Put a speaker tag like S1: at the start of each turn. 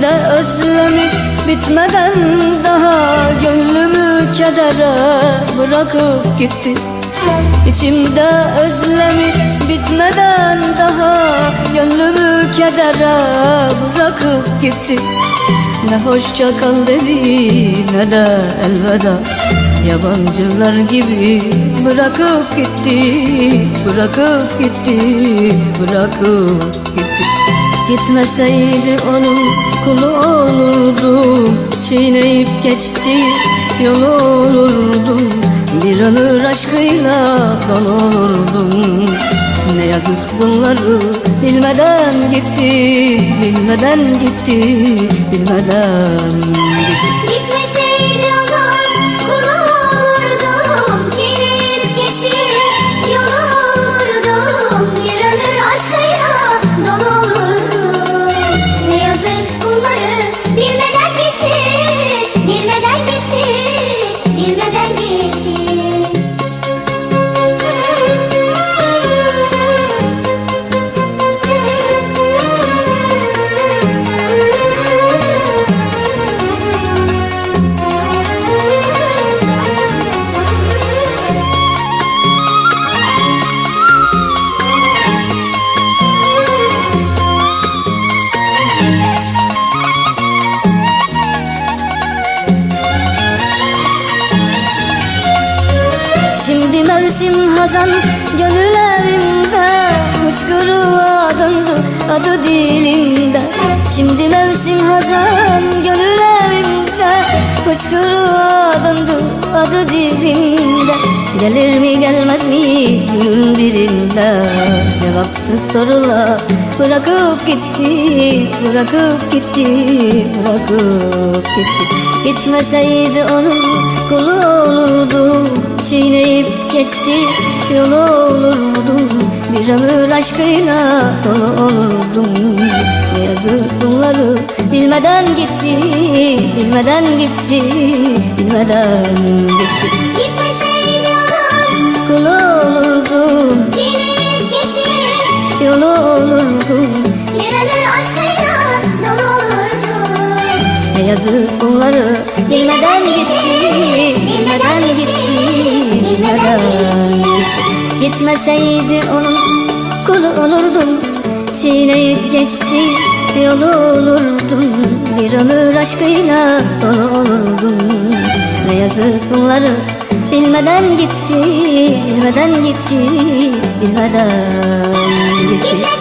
S1: İçimde özlemi bitmeden daha Gönlümü kedere bırakıp gitti İçimde özlemi bitmeden daha Gönlümü kedere bırakıp gitti Ne hoşça kal dedi ne de elveda. Yabancılar gibi bırakıp gitti Bırakıp gitti, bırakıp gitti Gitmeseydi onun kulu olurdum Çiğneyip geçti yolu olurdum Bir ömür aşkıyla dolu olurdum Ne yazık bunları bilmeden gitti Bilmeden gitti, bilmeden gitti mevsim hazan gönül evimde Hıçkırığa döndü adı dilimde. Şimdi mevsim hazan gönül evimde Hıçkırığa döndü adı dilimde. Gelir mi gelmez mi günün birinde? Cevapsız sorular bırakıp gitti Bırakıp gitti, bırakıp gitti. Gitmeseydi onun kulu Çiğneyip geçti yolu olurdum. Bir ömür aşkıyla dolu olurdum. Ne yazık bunları bilmeden gitti Bilmeden gitti, bilmeden gitti.
S2: Gitmeseydi onun
S1: Kulu olurdum,
S2: çiğneyip geçti.
S1: Yolu olurdum.
S2: Bir ömür aşkıyla dolu olurdum.
S1: Ne yazık bunları bilmeden gitti Gitmeseydi onun kulu olurdum. Çiğneyip geçti yolu olurdum. Bir ömür aşkıyla dolu olurdum. Ne yazık bunları bilmeden gitti Bilmeden gitti Bilmeden gitti